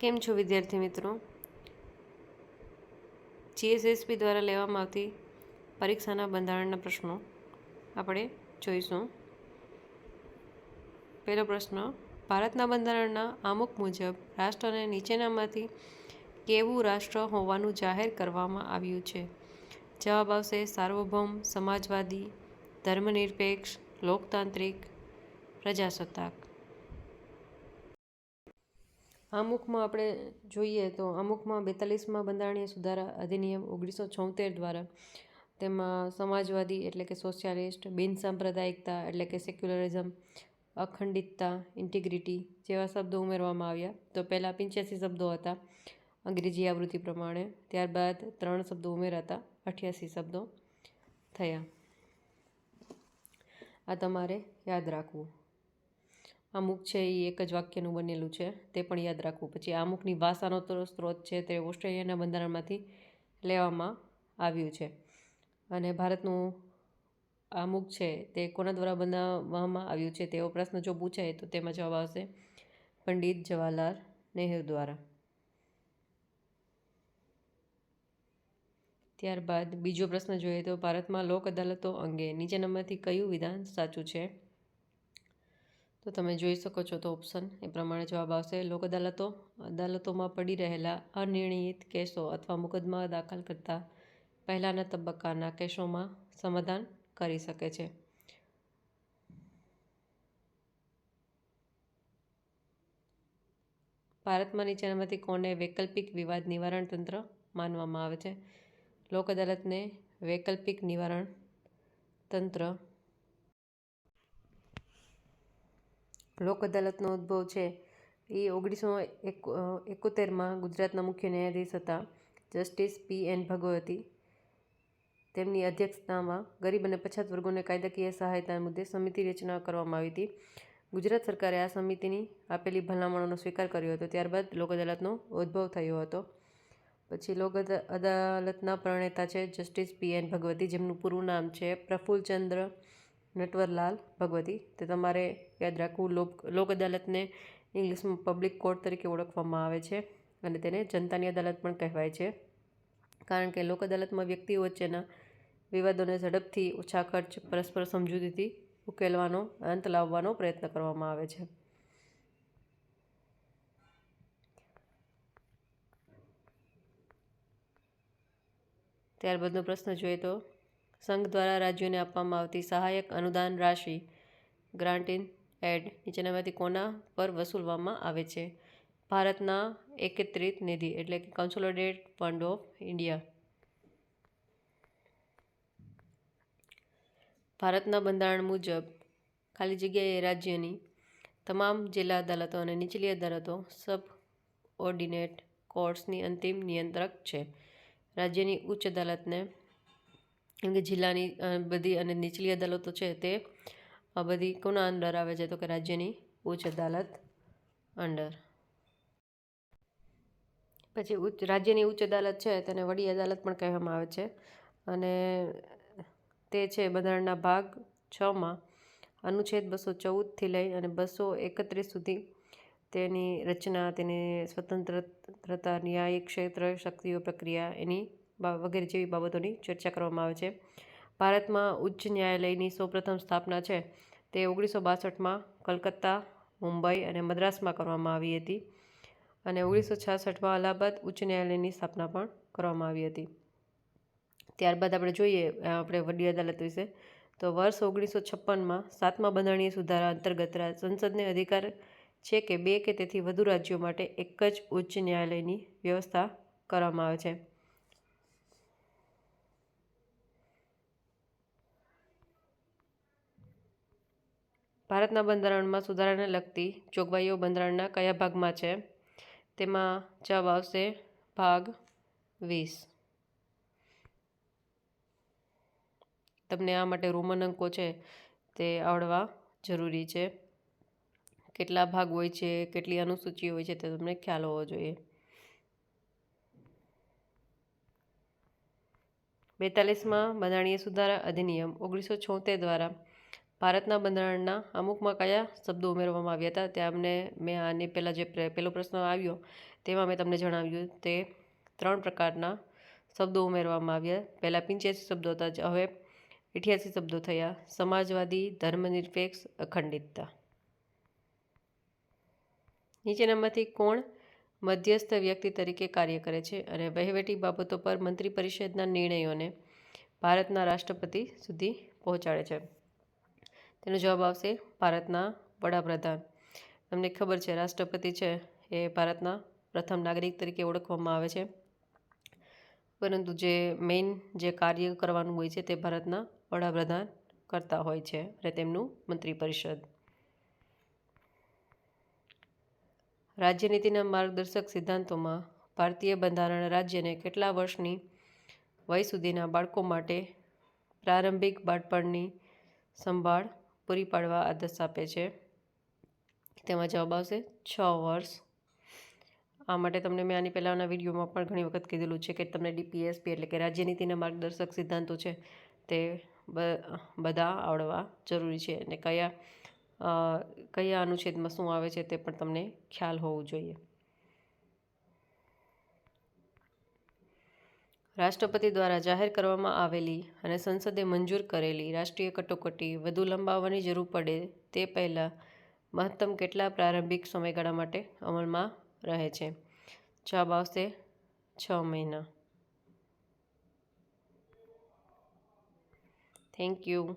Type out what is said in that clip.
કેમ છો વિદ્યાર્થી મિત્રો? જીએસએસપી દ્વારા લેવામાં આવતી પરીક્ષાના બંધારણના પ્રશ્નો આપણે જોઈશું. પહેલો પ્રશ્ન, ભારતના બંધારણના આમુખ મુજબ રાષ્ટ્રને નીચેનામાંથી કેવું રાષ્ટ્ર હોવાનું જાહેર કરવામાં આવ્યું છે? જવાબ આવશે, સાર્વભૌમ, સમાજવાદી, ધર્મનિરપેક્ષ, લોકતાંત્રિક, પ્રજાસત્તાક. આમુખમાં આપણે જોઈએ તો અમુકમાં બેતાલીસમાં બંધારણીય સુધારા અધિનિયમ ઓગણીસો છોતેર દ્વારા તેમાં સમાજવાદી એટલે કે સોશિયાલિસ્ટ, બિન સાંપ્રદાયિકતા એટલે કે સેક્યુલરિઝમ, અખંડિતતા, ઇન્ટિગ્રિટી જેવા શબ્દો ઉમેરવામાં આવ્યા. તો પહેલાં પંચ્યાસી શબ્દો હતા અંગ્રેજી આવૃત્તિ પ્રમાણે. ત્યારબાદ ત્રણ શબ્દો ઉમેરાતા અઠ્યાસી શબ્દો થયા. આ તમારે યાદ રાખવું. અમુક છે એ એક જ વાક્યનું બનેલું છે, તે પણ યાદ રાખવું. પછી અમુકની ભાષાનો તો સ્ત્રોત છે તે ઓસ્ટ્રેલિયાના બંધારણમાંથી લેવામાં આવ્યું છે. અને ભારતનું અમુક છે તે કોના દ્વારા બનાવવામાં આવ્યું છે તેવો પ્રશ્ન જો પૂછાય તો તેમાં જવાબ આવશે પંડિત જવાહરલાલ નહેરુ દ્વારા. ત્યારબાદ બીજો પ્રશ્ન જોઈએ તો ભારતમાં લોક અદાલતો અંગે નીચેનામાંથી કયું વિધાન સાચું છે? તો તમે જોઈ શકો છો તો ઓપ્શન એ પ્રમાણે જવાબ આવશે. લોક અદાલતો, અદાલતોમાં પડી રહેલા અનિર્ણિત કેસો અથવા મુકદ્દમા દાખલ કરતા પહેલાંના તબક્કાના કેસોમાં સમાધાન કરી શકે છે. ભારતમાં નીચેનામાંથી કોને વૈકલ્પિક વિવાદ નિવારણ તંત્ર માનવામાં આવે છે? લોક અદાલતને વૈકલ્પિક નિવારણ તંત્ર લોક અદાલતનો ઉદ્ભવ છે. એ ઓગણીસો એક એકોતેરમાં ગુજરાતના મુખ્ય ન્યાયાધીશ હતા, જસ્ટિસ પી એન ભગવતી. તેમની અધ્યક્ષતામાં ગરીબ અને પછાત વર્ગોને કાયદાકીય સહાયતા મુદ્દે સમિતિ રચના કરવામાં આવી હતી. ગુજરાત સરકારે આ સમિતિની આપેલી ભલામણોનો સ્વીકાર કર્યો હતો. ત્યારબાદ લોક અદાલતનો ઉદ્ભવ થયો હતો. પછી લોક અદાલતના પ્રણેતા છે જસ્ટિસ પી એન ભગવતી, જેમનું પૂરું નામ છે પ્રફુલ્લચંદ્ર નટવરલાલ ભગવતી. તે તમારે યાદ રાખવું, લોક લોક અદાલતને ઇંગ્લિશમાં પબ્લિક કોર્ટ તરીકે ઓળખવામાં આવે છે અને તેને જનતાની અદાલત પણ કહેવાય છે. કારણ કે લોક અદાલતમાં વ્યક્તિઓ વચ્ચેના વિવાદોને ઝડપથી ઓછા ખર્ચ, પરસ્પર સમજૂતીથી ઉકેલવાનો, અંત લાવવાનો પ્રયત્ન કરવામાં આવે છે. ત્યારબાદનો પ્રશ્ન જોઈએ તો, સંઘ દ્વારા રાજ્યોને આપવામાં આવતી સહાયક અનુદાન રાશિ ગ્રાન્ટ ઇન એડ નીચેનામાંથી કોના પર વસૂલવામાં આવે છે? ભારતના એકત્રિત નિધિ એટલે કે કન્સોલિડેટ ફંડ ઓફ ઇન્ડિયા ભારતના બંધારણ મુજબ ખાલી જગ્યાએ રાજ્યની તમામ જિલ્લા અદાલતો અને નીચલી અદાલતો સબ ઓર્ડિનેટ કોર્ટ્સની અંતિમ નિયંત્રક છે. રાજ્યની ઉચ્ચ અદાલતને જિલ્લાની બધી અને નીચલી અદાલતો છે તે બધી કોના અંડર આવે છે? તો કે રાજ્યની ઉચ્ચ અદાલત અંડર પછી ઉચ્ચ, રાજ્યની ઉચ્ચ અદાલત છે, તેને વડી અદાલત પણ કહેવામાં આવે છે. અને તે છે બંધારણના ભાગ છમાં અનુચ્છેદ બસો ચૌદથી લઈ અને બસો એકત્રીસ સુધી તેની રચના, તેની સ્વતંત્રતા ન્યાયિક ક્ષેત્ર, શક્તિઓ, પ્રક્રિયા એની વગેરે જેવી બાબતોની ચર્ચા કરવામાં આવે છે. ભારતમાં ઉચ્ચ ન્યાયાલયની સૌપ્રથમ સ્થાપના છે. તે ઓગણીસો બાસઠમાં કલકત્તા, મુંબઈ અને મદ્રાસમાં કરવામાં આવી હતી અને ઓગણીસો છાસઠમાં અલ્હાબાદ ઉચ્ચ ન્યાયાલયની સ્થાપના પણ કરવામાં આવી હતી. ત્યારબાદ આપણે જોઈએ આપણે વડી અદાલત વિશે. તો વર્ષ ઓગણીસો છપ્પનમાં સાતમા બંધારણીય સુધારા અંતર્ગત સંસદને અધિકાર છે કે બે કે તેથી વધુ રાજ્યો માટે એક જ ઉચ્ચ ન્યાયાલયની વ્યવસ્થા કરવામાં આવે છે. ભારતના બંધારણમાં સુધારાને લગતી જોગવાઈઓ બંધારણના કયા ભાગમાં છે? તેમાં જવાબ આવશે ભાગ વીસ. તમને આ માટે રોમન અંકો છે તે આવડવા જરૂરી છે. કેટલા ભાગ હોય છે, કેટલી અનુસૂચિ હોય છે તે તમને ખ્યાલ હોવો જોઈએ. બેતાલીસમાં બંધારણીય સુધારા અધિનિયમ ઓગણીસો છોતેર દ્વારા ભારતના બંધારણના અમુકમાં કયા શબ્દો ઉમેરવામાં આવ્યા હતા તે અમને મેં આની પહેલાં જે પહેલો પ્રશ્ન આવ્યો તેમાં મેં તમને જણાવ્યું તે ત્રણ પ્રકારના શબ્દો ઉમેરવામાં આવ્યા. પહેલાં પંચ્યાસી શબ્દો હતા હવે અઠ્યાસી શબ્દો થયા. સમાજવાદી, ધર્મનિરપેક્ષ, અખંડિતતા. નીચેનામાંથી કોણ મધ્યસ્થ વ્યક્તિ તરીકે કાર્ય કરે છે અને વહીવટી બાબતો પર મંત્રી પરિષદના નિર્ણયોને ભારતના રાષ્ટ્રપતિ સુધી પહોંચાડે છે? તેનો જવાબ આવશે ભારતના વડાપ્રધાન. તમને ખબર છે, રાષ્ટ્રપતિ છે એ ભારતના પ્રથમ નાગરિક તરીકે ઓળખવામાં આવે છે. પરંતુ જે મેઇન જે કાર્ય કરવાનું હોય છે તે ભારતના વડાપ્રધાન કરતા હોય છે અને તેમનું મંત્રી પરિષદ રાજ્યનીતિના માર્ગદર્શક સિદ્ધાંતોમાં ભારતીય બંધારણ રાજ્યને કેટલા વર્ષની વય સુધીના બાળકો માટે પ્રારંભિક બાળપણની સંભાળ પૂરી પાડવા આદેશ આપે છે. તેમાં જવાબ આવશે, છ વર્ષ. આ માટે તમને મેં આની પહેલાંના વિડીયોમાં પણ ઘણી વખત કીધેલું છે કે તમને ડીપીએસપી એટલે કે રાજ્યનીતિના માર્ગદર્શક સિદ્ધાંતો છે તે બધા આવડવા જરૂરી છે અને કયા કયા અનુચ્છેદમાં શું આવે છે તે પણ તમને ખ્યાલ હોવું જોઈએ. રાષ્ટ્રપતિ દ્વારા જાહેર કરવામાં આવેલી અને સંસદે મંજૂર કરેલી રાષ્ટ્રીય કટોકટી વધુ લંબાવવાની જરૂર પડે તે પહેલાં મહત્તમ કેટલા પ્રારંભિક સમયગાળા માટે અમલમાં રહે છે? જવાબ આવશે છ મહિના. Thank you